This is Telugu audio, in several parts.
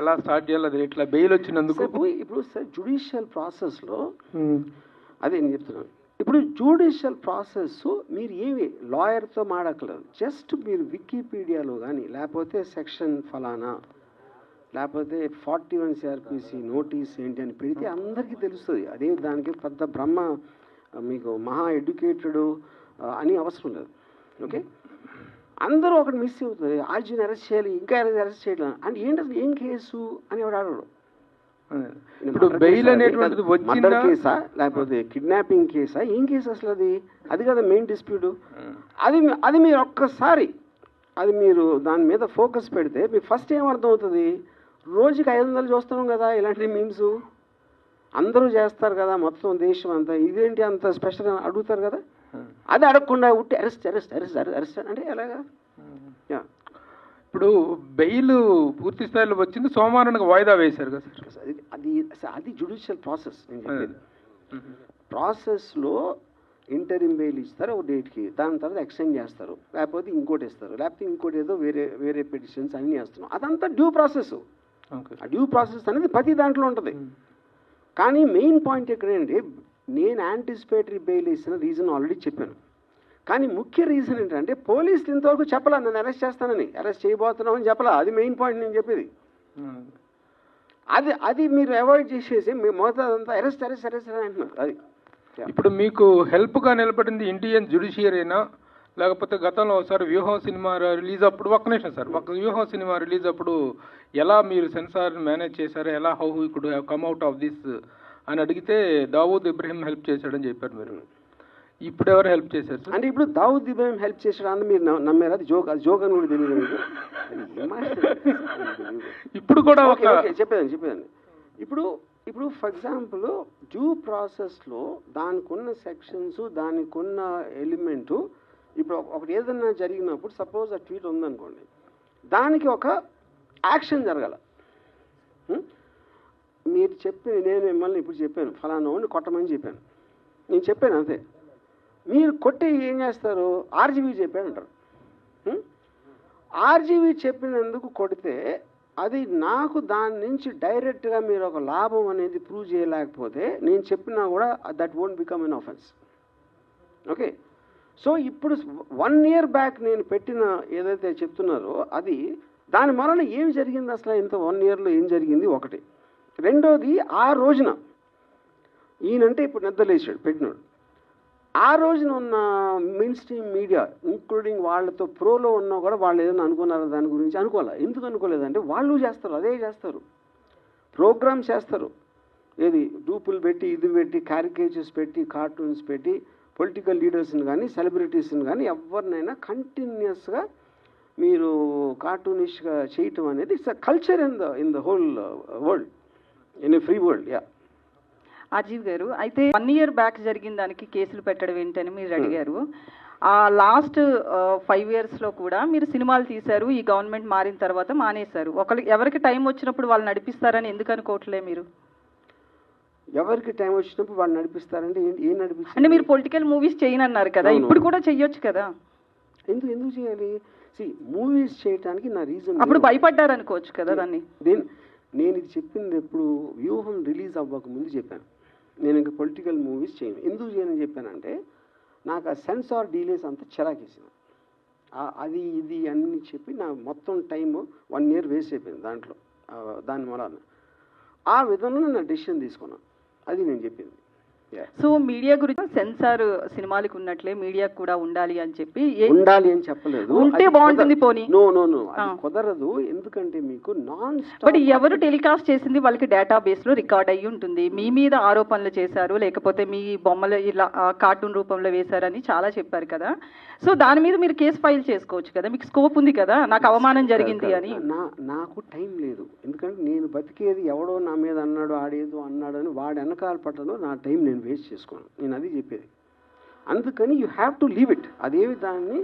ఎలా స్టార్ట్ చేయాలి అది ఇట్లా బెయిల్ వచ్చినందుకు. ఇప్పుడు జుడిషియల్ ప్రాసెస్లో అదే నేను చెప్తున్నాను ఇప్పుడు జుడిషియల్ ప్రాసెస్ మీరు ఏమి లాయర్తో మాడక్కలేదు జస్ట్ మీరు వికీపీడియాలో కానీ లేకపోతే సెక్షన్ ఫలానా లేకపోతే ఫార్టీ వన్ సిఆర్పిసి నోటీస్ ఏంటి అని పెడితే అందరికీ తెలుస్తుంది. అదే దానికి పెద్ద బ్రహ్మ మీకు మహా ఎడ్యుకేటెడ్ అని అవసరం లేదు. ఓకే? అందరూ ఒకటి మిస్ అవుతుంది ఆర్జీని అరెస్ట్ చేయాలి ఇంకా అరెస్ట్ చేయలేదు అంటే ఏంటి అసలు? ఏం కేసు? అని ఎవడు అడగడు. ఇప్పుడు బెయిల్ అనేటువంటిది మర్డర్ కేసా? లేకపోతే కిడ్నాపింగ్ కేసా? ఏం కేసు అసలు అది? అది కదా మెయిన్ డిస్ప్యూట్. అది అది మీరు ఒక్కసారి అది మీరు దాని మీద ఫోకస్ పెడితే మీకు ఫస్ట్ ఏం అర్థం అవుతుంది రోజుకి ఐదు వందలు చూస్తున్నాం కదా ఇలాంటి మీమ్స్. అందరూ చేస్తారు కదా మొత్తం దేశం అంతా. ఇదేంటి అంత స్పెషల్ అని అడుగుతారు కదా? అది అడగకుండా ఉట్టి అరెస్ట్ అరెస్ట్ అరెస్ట్ అరెస్ట్ అంటే ఎలాగా? ఇప్పుడు బెయిల్ పూర్తి స్థాయిలో వచ్చింది సోమవారానికి వాయిదా వేశారు కదా సార్ అది అది జుడిషియల్ ప్రాసెస్ నేను అదే. చెప్పేది. ప్రాసెస్లో ఇంటరిమ్ బెయిల్ ఇస్తారు ఒక డేట్కి దాని తర్వాత ఎక్స్టెండ్ చేస్తారు లేకపోతే ఇంకోటి ఇస్తారు లేకపోతే ఇంకోటి ఏదో వేరే వేరే పిటిషన్స్ అన్నీ వేస్తున్నాం అదంతా డ్యూ ప్రాసెస్ ఆ డ్యూ ప్రాసెస్ అనేది ప్రతి దాంట్లో ఉంటుంది. కానీ మెయిన్ పాయింట్ ఎక్కడంటే నేను యాంటిసిపేటరీ బెయిల్ ఇచ్చిన రీజన్ ఆల్రెడీ చెప్పాను. కానీ ముఖ్య రీజన్ ఏంటంటే పోలీసులు ఇంతవరకు చెప్పలా నన్ను అరెస్ట్ చేస్తానని. అరెస్ట్ చేయబోతున్నామని చెప్పలా. అది మెయిన్ పాయింట్ నేను చెప్పేది. అది అది మీరు అవాయిడ్ చేసేసి మీ మొదట అంతా అరెస్ట్ అరెస్ట్ అరెస్ట్ అని అంటున్నారు. అది. ఇప్పుడు మీకు హెల్ప్గా నిలబడింది ఇండియన్ జ్యుడిషియరీనా లేకపోతే గతంలో ఒకసారి వ్యూహం సినిమా రిలీజ్ అప్పుడు ఒక్క నిమిషం సార్ ఒక వ్యూహం సినిమా రిలీజ్ అప్పుడు ఎలా మీరు సెన్సార్ మేనేజ్ చేశారు ఎలా how you could have come out of this అని అడిగితే దావూద్ ఇబ్రహీం హెల్ప్ చేశాడని చెప్పారు మీరు. ఇప్పుడు ఎవరు హెల్ప్ చేశారు అంటే ఇప్పుడు దావుద్ ఇబ్రాహిం హెల్ప్ చేసాడు అని మీరు నమ్మ- నమ్మారు? అది జోక్ అది జోక్ అని కూడా తెలియదు? ఇప్పుడు కూడా ఓకే, ఓకే, చెప్పేదండి చెప్పేదండి ఇప్పుడు ఇప్పుడు ఫర్ ఎగ్జాంపుల్ డ్యూ ప్రాసెస్లో దానికి ఉన్న సెక్షన్స్ దానికి ఉన్న ఎలిమెంటు ఇప్పుడు ఒక- ఒకటి ఏదైనా జరిగినప్పుడు సపోజ్ ఆ ట్వీట్ ఉందనుకోండి. దానికి ఒక యాక్షన్ జరగాల? మీరు చెప్పి నేను మిమ్మల్ని ఇప్పుడు చెప్పాను. ఫలానా వాడిని కొట్టమని చెప్పాను. నేను చెప్పాను అంతే. మీరు కొట్టి ఏం చేస్తారు? ఆర్జీబీ చెప్పి అంటారు. ఆర్జీవీ ఆర్జీబీ చెప్పినందుకు కొడితే అది నాకు దాని నుంచి డైరెక్ట్గా మీరు ఒక లాభం అనేది ప్రూవ్ చేయలేకపోతే నేను చెప్పినా కూడా that won't become an offence okay? So ఇప్పుడు వన్ ఇయర్ బ్యాక్ నేను పెట్టిన ఏదైతే చెప్తున్నారో అది దాని మరణ ఏం జరిగింది అసలు? ఇంత వన్ ఇయర్లో ఏం జరిగింది? ఒకటి. రెండోది ఆ రోజున ఈయనంటే ఇప్పుడు నిద్రలేసాడు పెట్టినాడు. ఆ రోజున ఉన్న మెయిన్ స్ట్రీమ్ మీడియా ఇంక్లూడింగ్ వాళ్ళతో ప్రోలో ఉన్నా కూడా వాళ్ళు ఏదైనా అనుకున్నారో దాని గురించి అనుకోవాలి? ఎందుకు అనుకోలేదంటే వాళ్ళు చేస్తారు అదే చేస్తారు. ప్రోగ్రామ్ చేస్తారు. ఏది? డూపులు పెట్టి ఇది పెట్టి క్యారికేచర్స్ పెట్టి కార్టూన్స్ పెట్టి పొలిటికల్ లీడర్స్ని కానీ సెలబ్రిటీస్ని కానీ ఎవరినైనా కంటిన్యూస్గా మీరు కార్టూనిష్గా చేయటం అనేది it's a culture in the in the whole world in a free world ya Ajeev గారు. అయితే వన్ ఇయర్ బ్యాక్ జరిగిన దానికి కేసులు పెట్టడం ఏంటని మీరు అడిగారు. ఆ లాస్ట్ ఫైవ్ ఇయర్స్లో కూడా మీరు సినిమాలు తీశారు ఈ గవర్నమెంట్ మారిన తర్వాత మానేశారు. ఒకరికి ఎవరికి టైం వచ్చినప్పుడు వాళ్ళు నడిపిస్తారని ఎందుకు అనుకోవట్లే మీరు? ఎవరికి టైం వచ్చినప్పుడు వాళ్ళు నడిపిస్తారంటే ఏం అంటే నడిపిస్తారు మీరు పొలిటికల్ మూవీస్ చేయనన్నారు కదా. ఇప్పుడు కూడా చెయ్యొచ్చు కదా. ఎందుకు ఎందుకు చేయాలి? సి మూవీస్ చేయడానికి నా రీజన్ అప్పుడు భయపడ్డారు అనుకోవచ్చు కదా దాన్ని. దేని నేను ఇది చెప్పింది ఎప్పుడు వ్యూహం రిలీజ్ అవ్వక ముందు చెప్పాను. నేను ఇంకా పొలిటికల్ మూవీస్ చేయను. ఎందుకు చేయనని చెప్పానంటే నాకు ఆ సెన్సార్ డీలేస్ అంతా చిరాకేసింది. అది ఇది అని చెప్పి నా మొత్తం టైం వన్ ఇయర్ వేస్ట్ అయిపోయింది దాంట్లో. దాని మూలాన. ఆ విధంగా నా డెసిషన్ తీసుకున్నాను అది నేను చెప్పింది. సో మీడియా గురించి సెన్సార్ సినిమాలకు ఉన్నట్లే మీడియాకు కూడా ఉండాలి అని చెప్పి ఉండాలి అని చెప్పలేదు. ఉంటే బాగుంటుంది పోనీ. No no no. కుదరదు. ఎందుకంటే మీకు నాన్ బట్ ఎవరు టెలికాస్ట్ చేసింది వాళ్ళకి డేటాబేస్లో రికార్డ్ అయ్యి ఉంటుంది. మీ మీద ఆరోపణలు చేశారు లేకపోతే మీ బొమ్మలు ఇలా కార్టూన్ రూపంలో వేశారని చాలా చెప్పారు కదా. సో దాని మీద మీరు కేసు ఫైల్ చేసుకోవచ్చు కదా. మీకు స్కోప్ ఉంది కదా. నాకు అవమానం జరిగింది అని. నా నాకు టైం లేదు. ఎందుకంటే నేను బతికేది ఎవడో నా మీద అన్నాడు ఆడేదో అన్నాడు అని వాడు వెనకాల పట్టడం నా టైం నేను వేస్ట్ చేసుకోను. నేను అది చెప్పేది. అందుకని you have to leave it అదేవి దాన్ని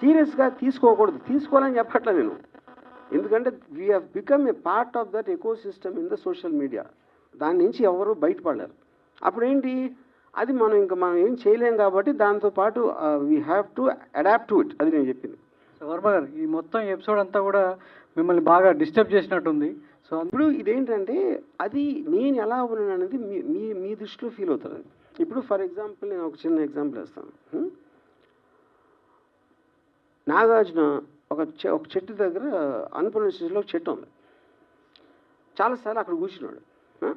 సీరియస్గా తీసుకోకూడదు. తీసుకోవాలని చెప్పట్లే నేను. ఎందుకంటే we have become a part of that ecosystem in the social media దాని నుంచి ఎవరు బయటపడలేరు. అప్పుడు ఏంటి అది మనం ఇంకా మనం ఏం చేయలేం కాబట్టి దాంతో పాటు we have to adapt to it అది నేను చెప్పింది. వర్మ గారు ఈ మొత్తం ఎపిసోడ్ అంతా కూడా మిమ్మల్ని బాగా డిస్టర్బ్ చేసినట్టుంది. సో ఇప్పుడు ఇదేంటంటే అది నేను ఎలా ఉన్నాను అనేది మీ మీ మీ దృష్టిలో ఫీల్ అవుతుంది. ఇప్పుడు ఫర్ ఎగ్జాంపుల్ నేను ఒక చిన్న ఎగ్జాంపుల్ ఇస్తాను hmm? నాగార్జున ఒక చె ఒక చెట్టు దగ్గర అన్నపూర్ణ స్టేషన్లో ఒక చెట్టు ఉంది. చాలాసార్లు అక్కడ కూర్చున్నాడు. Hmm?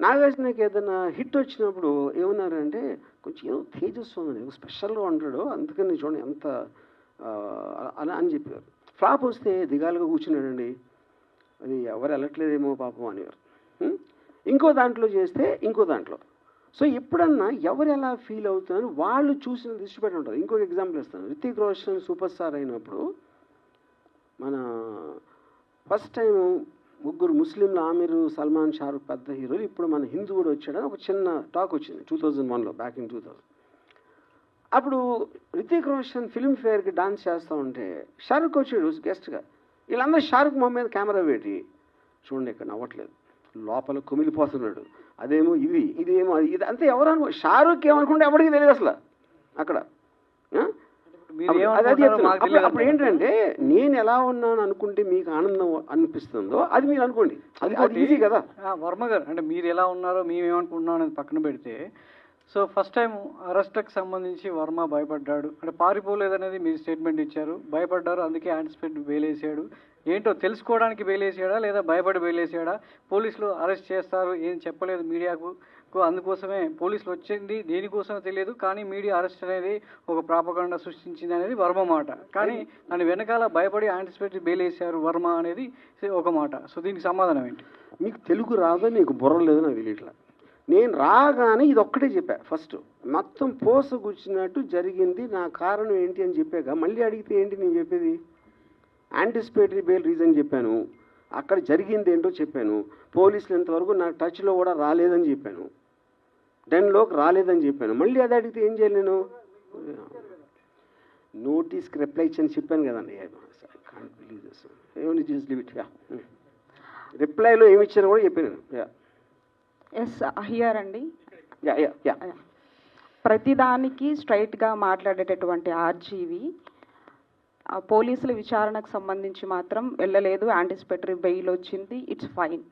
నాగార్జునకి ఏదైనా హిట్ వచ్చినప్పుడు ఏమన్నారంటే కొంచెం ఏదో తేజస్సు ఉంది స్పెషల్గా ఉంటాడు అందుకని చూడండి ఎంత అలా అని చెప్పారు ఫ్లాప్ వస్తే దిగాలుగా కూర్చున్నాడండి. అది ఎవరు వెళ్ళట్లేదేమో పాపం అనేవారు. ఇంకో దాంట్లో చేస్తే ఇంకో దాంట్లో. సో ఎప్పుడన్నా ఎవరు ఎలా ఫీల్ అవుతున్నారు వాళ్ళు చూసిన దృష్టి పెట్టి ఉంటారు ఇంకొక ఎగ్జాంపుల్ ఇస్తాను. రితిక్ రోషన్ సూపర్ స్టార్ అయినప్పుడు మన ఫస్ట్ టైం ముగ్గురు ముస్లింలు ఆమీర్ సల్మాన్ షారుఖ్ పెద్ద హీరోలు ఇప్పుడు మన హిందూ కూడా వచ్చాడని ఒక చిన్న టాక్ వచ్చింది టూ థౌజండ్ వన్లో బ్యాక్ ఇన్ టూ థౌజండ్ అప్పుడు రితిక్ రోషన్ ఫిల్మ్ ఫేర్కి డాన్స్ చేస్తూ ఉంటే షారుఖ్ వచ్చాడు గెస్ట్గా వీళ్ళందరూ షారుఖ్ మొహం మీద కెమెరా పెట్టి చూడండి ఇక్కడ నవ్వట్లేదు. లోపల కుమిలిపోతున్నాడు. అదేమో ఇది ఇదేమో ఇది అంతే ఎవరు అనుకో షారుఖ్ ఏమనుకుంటే ఎవరికి తెలియదు అసలు అక్కడ. అప్పుడు- ఏంటంటే నేను ఎలా ఉన్నాను అనుకుంటే మీకు ఆనందం అనిపిస్తుందో అది మీరు అనుకోండి. అది ఈజీ కదా. వర్మ గారు అంటే మీరు ఎలా ఉన్నారో మేము ఏమనుకుంటున్నాం అనేది పక్కన పెడితే సో ఫస్ట్ టైం అరెస్ట్కి సంబంధించి వర్మ భయపడ్డాడు. అంటే పారిపోలేదనేది మీరు స్టేట్మెంట్ ఇచ్చారు. భయపడ్డారు అందుకే యాంటిసిపేట్ వేలేసాడు. ఏంటో తెలుసుకోవడానికి వేలేసాడా లేదా భయపడి వేలేసాడా? పోలీసులు అరెస్ట్ చేస్తారు ఏం చెప్పలేదు మీడియాకు. అందుకోసమే పోలీసులు వచ్చింది దేనికోసమో తెలియదు కానీ మీడియా అరెస్ట్ అనేది ఒక ప్రాపగండ సృష్టించింది అనేది వర్మ మాట. కానీ దాని వెనకాల భయపడి యాంటిసిపేట్ బెయిలేసారు వర్మ అనేది ఒక మాట. సో దీనికి సమాధానం ఏంటి? మీకు తెలుగు రాదో నీకు బుర్ర లేదో నాకు తెలియట్లేదు నేను రాగానే ఇది ఒక్కటే చెప్పా. ఫస్ట్ మొత్తం పోసగుచ్చినట్టు జరిగింది నా కారణం ఏంటి అని చెప్పాక మళ్ళీ అడిగితే ఏంటి నేను చెప్పేది? యాంటిసిపేటరీ బెయిల్ రీజన్ చెప్పాను. అక్కడ జరిగింది ఏంటో చెప్పాను. పోలీసులు ఇంతవరకు నా టచ్లో కూడా రాలేదని చెప్పాను. డెన్లోకి రాలేదని చెప్పాను. మళ్ళీ అది అడిగితే ఏం చేయాలి నేను? నోటీస్కి రిప్లై ఇచ్చని చెప్పాను కదండి. కాంట్ బిలీవ్ దిస్ రిప్లైలో ఏమి ఇచ్చారో కూడా చెప్పాను ఎస్ హియర్ అండి ప్రతిదానికి స్ట్రైట్గా మాట్లాడేటటువంటి ఆర్జీవి పోలీసుల విచారణకు సంబంధించి మాత్రం వెళ్ళలేదు యాంటిసిపేటరీ బెయిల్ వచ్చింది it's fine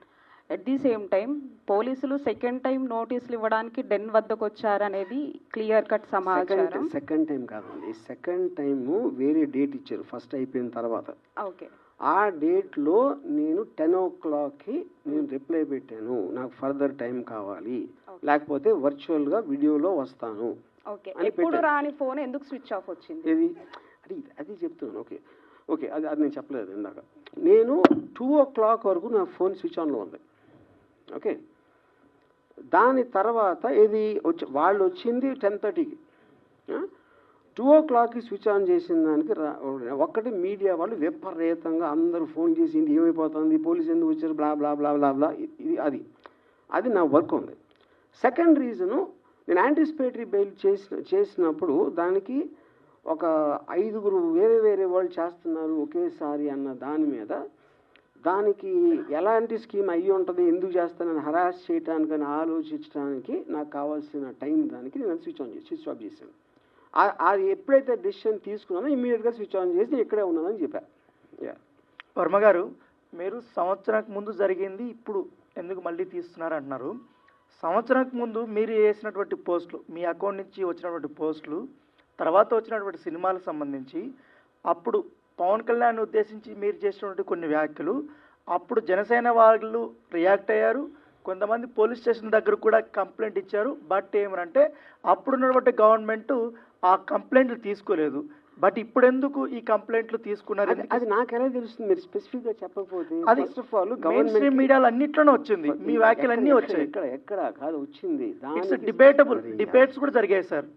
at the same time పోలీసులు సెకండ్ టైం నోటీసులు ఇవ్వడానికి డెన్ వద్దకు వచ్చారనేది క్లియర్ కట్ సమాచారం. సెకండ్ టైం కాదండి. సెకండ్ టైము వేరే డేట్ ఇచ్చారు ఫస్ట్ అయిపోయిన తర్వాత. ఓకే ఆ డేట్లో నేను టెన్ ఓ క్లాక్కి నేను రిప్లై పెట్టాను. నాకు ఫర్దర్ టైం కావాలి. లేకపోతే వర్చువల్గా వీడియోలో వస్తాను ఎప్పుడు. రాని ఫోన్ ఎందుకు స్విచ్ ఆఫ్ వచ్చింది? ఇది అది అది చెప్తున్నాను. ఓకే. ఓకే అది అది నేను చెప్పలేదు ఇందాక. నేను టూ ఓ క్లాక్ వరకు నా ఫోన్ స్విచ్ ఆన్లో ఉంది. ఓకే. దాని తర్వాత ఇది వచ్చి వాళ్ళు వచ్చింది టెన్ థర్టీకి. టూ ఓ క్లాక్కి స్విచ్ ఆన్ చేసిన దానికి ఒక్కటి మీడియా వాళ్ళు విపరీతంగా అందరూ ఫోన్ చేసింది ఏమైపోతుంది? పోలీసు ఎందుకు వచ్చారు? బ్లా బ్లా బ్లా బ్లా బ్లా. ఇది అది. అది నా వర్క్ ఉంది. సెకండ్ రీజను నేను యాంటిసిపేటరీ బెయిల్ చేసిన చేసినప్పుడు దానికి ఒక ఐదుగురు వేరే వేరే వాళ్ళు చేస్తున్నారు ఒకేసారి అన్న దాని మీద దానికి ఎలాంటి స్కీమ్ అయ్యి ఉంటుంది ఎందుకు చేస్తానని హరాస్ చేయటానికని ఆలోచించడానికి నాకు కావాల్సిన టైం దానికి నేను స్విచ్ ఆన్ చేసి స్విచ్ ఆఫ్ చేశాను. అది ఎప్పుడైతే డెసిషన్ తీసుకున్నానో ఇమీడియట్గా స్విచ్ ఆన్ చేసి నేను ఇక్కడే ఉన్నానని చెప్పాను యా వర్మ గారు మీరు సంవత్సరానికి ముందు జరిగింది ఇప్పుడు ఎందుకు మళ్ళీ తీస్తున్నారు అంటున్నారు. సంవత్సరానికి ముందు మీరు చేసినటువంటి పోస్టులు మీ అకౌంట్ నుంచి వచ్చినటువంటి పోస్టులు తర్వాత వచ్చినటువంటి సినిమాలకు సంబంధించి అప్పుడు పవన్ కళ్యాణ్ ఉద్దేశించి మీరు చేసినటువంటి కొన్ని వ్యాఖ్యలు అప్పుడు జనసేన వాళ్ళు రియాక్ట్ అయ్యారు కొంతమంది పోలీస్ స్టేషన్ దగ్గర కూడా కంప్లైంట్ ఇచ్చారు బట్ ఏమనంటే అప్పుడున్నటువంటి గవర్నమెంట్ ఆ కంప్లైంట్లు తీసుకోలేదు. బట్ ఇప్పుడు ఎందుకు ఈ కంప్లైంట్లు తీసుకున్నారు? అది ఎలా తెలుస్తుంది? మీరు స్పెసిఫిక్గా చెప్పకపోతే అది ఫస్ట్ ఆఫ్ ఆల్ స్ట్రీమ్ మీడియాలో అన్నిట్లోనే వచ్చింది. మీ వ్యాఖ్యలు అన్నీ వచ్చాయి. ఎక్కడ ఎక్కడ కాదు వచ్చింది. ఇట్స్ డిబేటబుల్ డిబేట్స్ కూడా జరిగాయి సార్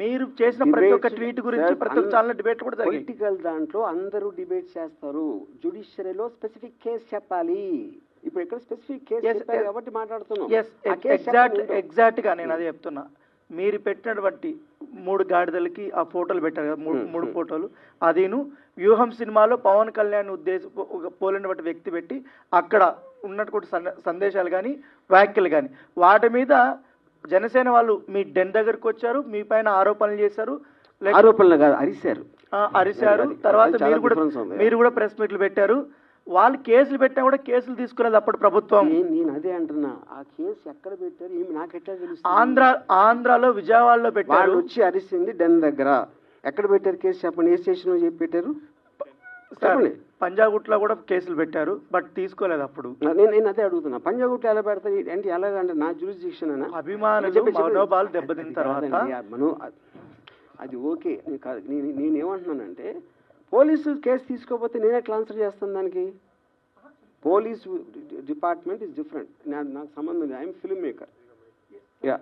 మీరు చేసిన ప్రతి ఒక్క ట్వీట్ గురించి ప్రతి ఒక్క ఛానల్ డిబేట్ కూడా జరిగాయి. పొలిటికల్ దాంట్లో అందరూ డిబేట్ చేస్తారు. జుడిషియరీలో స్పెసిఫిక్ కేసు చెప్పాలి. ఇప్పుడు ఇక్కడ స్పెసిఫిక్ కేసు. కాబట్టి మాట్లాడుతున్నాం. ఎగ్జాక్ట్. ఎగ్జాక్ట్గా నేను అదే చెప్తున్నా. మీరు పెట్టినటువంటి మూడు గాడిదలకి ఆ ఫోటోలు పెట్టారు కదా మూడు మూడు. ఫోటోలు. అదిను వ్యూహం సినిమాలో పవన్ కళ్యాణ్ ఉద్దేశం ఒక పోలినటువంటి వ్యక్తి పెట్టి అక్కడ ఉన్నటువంటి సంద- సందేశాలు కానీ వ్యాఖ్యలు కానీ వాటి మీద జనసేన వాళ్ళు మీ డెన్ దగ్గరకు వచ్చారు మీ పైన ఆరోపణలు చేశారు ఆరోపణలు కాదు అరిశారు. ఆ, అరిశారు. తర్వాత మీరు కూడా. మీరు కూడా ప్రెస్ మీట్లు పెట్టారు. వాళ్ళు కేసులు పెట్టినా కూడా కేసులు తీసుకునేది అప్పుడు ప్రభుత్వం. నేను అదే అంటున్నా. ఆ కేసు ఎక్కడ పెట్టారు? ఏమి నాకు ఎట్లా తెలుసు ఆంధ్ర ఆంధ్రాలో విజయవాడలో పెట్టారు. వచ్చి అరిసింది డెన్ దగ్గర. ఎక్కడ పెట్టారు కేసు చెప్పండి? ఏ స్టేషన్ చెప్పి పెట్టారు? పంజాగుట్లో కూడా కేసులు పెట్టారు బట్ తీసుకోలేదు అప్పుడు. నేను నేను అదే అడుగుతున్నా. పంజాగుట్టు ఎలా పెడతారు? అంటే ఎలాగంటే నా జ్యూరిస్డిక్షన్ అనా అభిమానులు. మనోభావాలు దెబ్బతిన్న తర్వాత అది ఓకే. నేను నేనేమంటున్నానంటే పోలీసు కేసు తీసుకోకపోతే నేను ఎట్లా ఆన్సర్ చేస్తాను దానికి? Police department is different. నాకు సంబంధం లేదు. I'm film maker. యా.